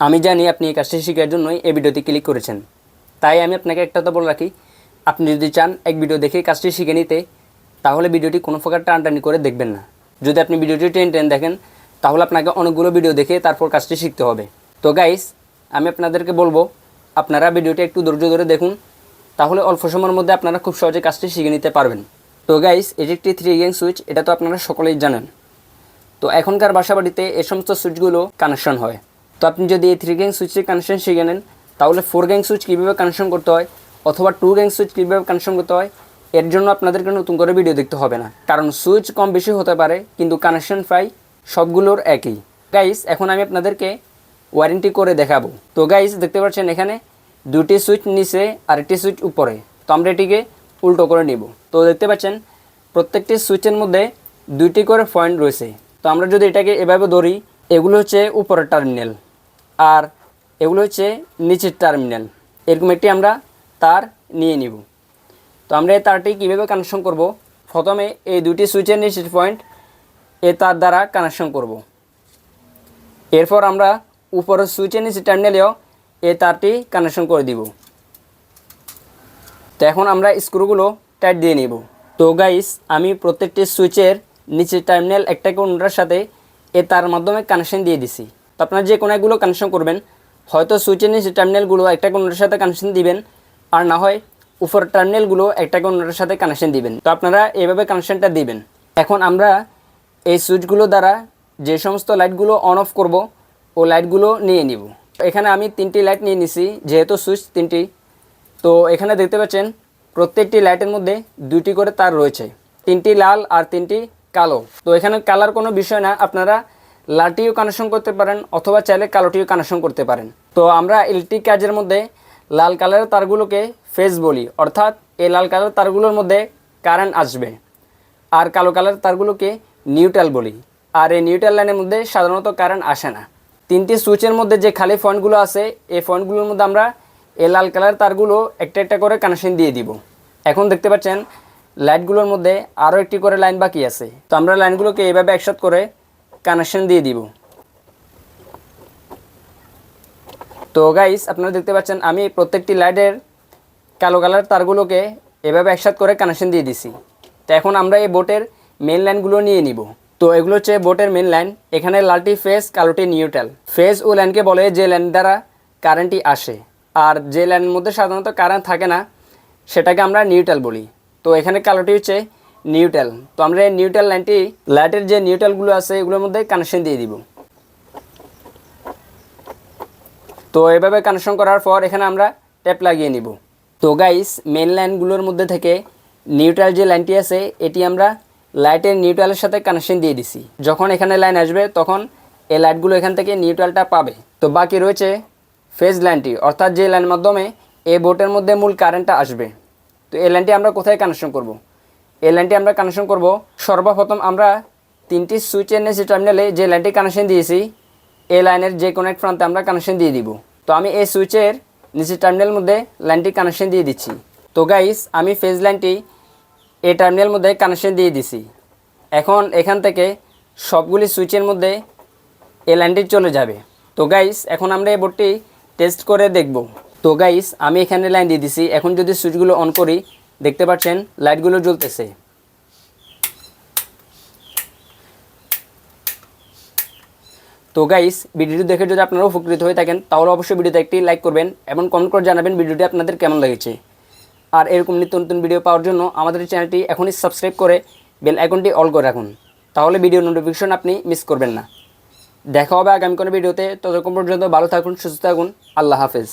আমি জানি আপনি এই কাজটি শেখার জন্যই এই ভিডিওতে ক্লিক করেছেন। তাই আমি আপনাকে একটা কথা বলে রাখি, আপনি যদি চান এক ভিডিও দেখে কাজটি শিখে নিতে, তাহলে ভিডিওটি কোনো প্রকার টানটানি করে দেখবেন না। যদি আপনি ভিডিওটি টেন টেন দেখেন, তাহলে আপনাকে অনেকগুলো ভিডিও দেখে তারপর কাজটি শিখতে হবে। তো গাইস আমি আপনাদেরকে বলব, আপনারা ভিডিওটি একটু ধৈর্য ধরে দেখুন, তাহলে অল্প সময়ের মধ্যে আপনারা খুব সহজে কাজটি শিখে নিতে পারবেন। তো গাইস এটি একটি থ্রি গ্যাং সুইচ এটা তো আপনারা সকলেই জানেন। তো এখনকার বাসাবাড়িতে এই সমস্ত সুইচগুলো কানেকশন হয়। তো আপনি যদি এই থ্রি গ্যাং সুইচের কানেকশন শিখে নেন, তাহলে ফোর গ্যাং সুইচ কীভাবে কানেকশন করতে হয় অথবা টু গ্যাং সুইচ কীভাবে কানেকশন করতে হয়, এর জন্য আপনাদেরকে নতুন করে ভিডিও দেখতে হবে না। কারণ সুইচ কম বেশি হতে পারে, কিন্তু কানেকশন পাই সবগুলোর একই। গাইস এখন আমি আপনাদেরকে ওয়ারেন্টি করে দেখাবো। তো গাইস দেখতে পাচ্ছেন এখানে দুটি সুইচ নিচে আর একটি সুইচ উপরে। তো আমরা এটিকে উল্টো করে নিব। তো দেখতে পাচ্ছেন, প্রত্যেকটি সুইচের মধ্যে দুইটি করে পয়েন্ট রয়েছে। তো আমরা যদি এটাকে এভাবে ধরি, এগুলো হচ্ছে উপরের টার্মিনাল আর এগুলো হচ্ছে নিচের টার্মিনাল এরকম একটি আমরা তার নিয়ে নিব। তো আমরা এই তারটি কীভাবে কানেকশন করব? প্রথমে এই দুটি সুইচের নিচের পয়েন্ট এ তার দ্বারা কানেকশন করব। এরপর আমরা উপরের সুইচের নিচে টার্মিনালেও এ তারটি কানেকশন করে দিব। তো এখন আমরা স্ক্রুগুলো টাইট দিয়ে নিব। তো গাইস আমি প্রত্যেকটি সুইচের নিচের টার্মিনাল একটাকে অন্যটার সাথে এ তার মাধ্যমে কানেকশন দিয়ে দিছি। তো আপনারা যে কোনো একগুলো কানেকশন করবেন। হয়তো সুইচের নিচে টার্মিনালগুলো একটা অন্যটার সাথে কানেকশন দিবেন, আর না হয় উপর টার্মিনালগুলো একটা অন্যটার সাথে কানেকশন দিবেন। তো আপনারা এভাবে কানেকশনটা দিবেন। এখন আমরা এই সুইচগুলো দ্বারা যে সমস্ত লাইটগুলো অন অফ করব, ও লাইটগুলো নিয়ে নিব। এখানে আমি তিনটি লাইট নিয়ে নিছি, যেহেতু সুইচ তিনটি। তো এখানে দেখতে পাচ্ছেন, প্রত্যেকটি লাইটের মধ্যে দুইটি করে তার রয়েছে। তিনটি লাল আর তিনটি কালো। তো এখানে কালার কোনো বিষয় না, আপনারা লালটিও কানেকশন করতে পারেন অথবা চাইলে কালোটিও কানেকশন করতে পারেন। তো আমরা ইলেকট্রিক কাজের মধ্যে লাল কালারের তারগুলোকে ফেজ বলি, অর্থাৎ এই লাল কালার তারগুলোর মধ্যে কারেন্ট আসবে আর কালো কালার তারগুলোকে নিউট্রাল বলি। আর এই নিউট্রাল লাইনের মধ্যে সাধারণত কারেন্ট আসে না। তিনটি সুইচের মধ্যে যে খালি পয়েন্টগুলো আছে, এই পয়েন্টগুলোর মধ্যে আমরা এই লাল কালার তারগুলো একটা একটা করে কানেকশন দিয়ে দিব। এখন দেখতে পাচ্ছেন লাইটগুলোর মধ্যে আরও একটি করে লাইন বাকি আছে। তো আমরা লাইনগুলোকে এইভাবে একসাথ করে কানেকশন দিয়ে দিব। তো গাইস আপনারা দেখতে পাচ্ছেন, আমি প্রত্যেকটি লাইটের কালো কালার তারগুলোকে এভাবে একসাথ করে কানেকশন দিয়ে দিছি। তো এখন আমরা এই বোটের মেন লাইনগুলো নিয়ে নিব। তো এগুলো হচ্ছে বোটের মেন লাইন এখানে লালটি ফেজ কালোটি নিউট্রাল ফেজ ও লাইনকে বলে যে লাইন দ্বারা কারেন্টটি আসে। আর যে লাইনের মধ্যে সাধারণত কারেন্ট থাকে না, সেটাকে আমরা নিউট্রাল বলি। তো এখানে কালোটি হচ্ছে নিউট্রাল। তো আমরা এই নিউট্রাল লাইনটি লাইটের যে নিউট্রালগুলো আছে, এগুলোর মধ্যে কানেকশন দিয়ে দিব। তো এভাবে কানেকশন করার পর এখানে আমরা ট্যাপ লাগিয়ে নিব। তো গাইস মেন লাইনগুলোর মধ্যে থেকে নিউট্রাল যে লাইনটি আছে, এটি আমরা লাইটের নিউট্রালের সাথে কানেকশন দিয়ে দিছি। যখন এখানে লাইন আসবে, তখন এই লাইটগুলো এখান থেকে নিউট্রালটা পাবে। তো বাকি রয়েছে ফেজ লাইনটি অর্থাৎ যে লাইনের মাধ্যমে এই বোটের মধ্যে মূল কারেন্টটা আসবে। তো এই লাইনটি আমরা কোথায় কানেকশন করব। এই লাইনটি আমরা কানেকশন করব। সর্বপ্রথম আমরা তিনটি সুইচের নিচে টার্মিনালে যে লাইনটি কানেকশন দিয়েছি, এই লাইনের যে কোনো এক প্রান্তে আমরা কানেকশন দিয়ে দিব। তো আমি এই সুইচের নিচে টার্মিনাল মধ্যে লাইনটি কানেকশন দিয়ে দিচ্ছি। তো গাইস আমি ফেজ লাইনটি এই টার্মিনাল মধ্যে কানেকশন দিয়ে দিছি। এখন এখান থেকে সবগুলি সুইচের মধ্যে এই লাইনটি চলে যাবে। তো গাইস এখন আমরা এই বোর্ডটি টেস্ট করে দেখব। তো গাইস আমি এখানে লাইন দিয়ে দিছি। এখন যদি সুইচগুলো অন করি দেখতে পাচ্ছেন, লাইটগুলো জ্বলতেছে। তো গাইস ভিডিওটি দেখে যদি আপনারা উপকৃত হয়ে থাকেন, তাহলে অবশ্যই ভিডিওতে একটি লাইক করবেন এবং কমেন্ট করে জানাবেন ভিডিওটি আপনাদের কেমন লেগেছে। আর এরকম নিত্য নতুন ভিডিও পাওয়ার জন্য আমাদের চ্যানেলটি এখনই সাবস্ক্রাইব করে বেল আইকনটি অল করে রাখুন। তাহলে ভিডিও নোটিফিকেশন আপনি মিস করবেন না। দেখা হবে আগামী কোনো ভিডিওতে ততক্ষণ পর্যন্ত ভালো থাকুন, সুস্থ থাকুন। আল্লাহ হাফেজ।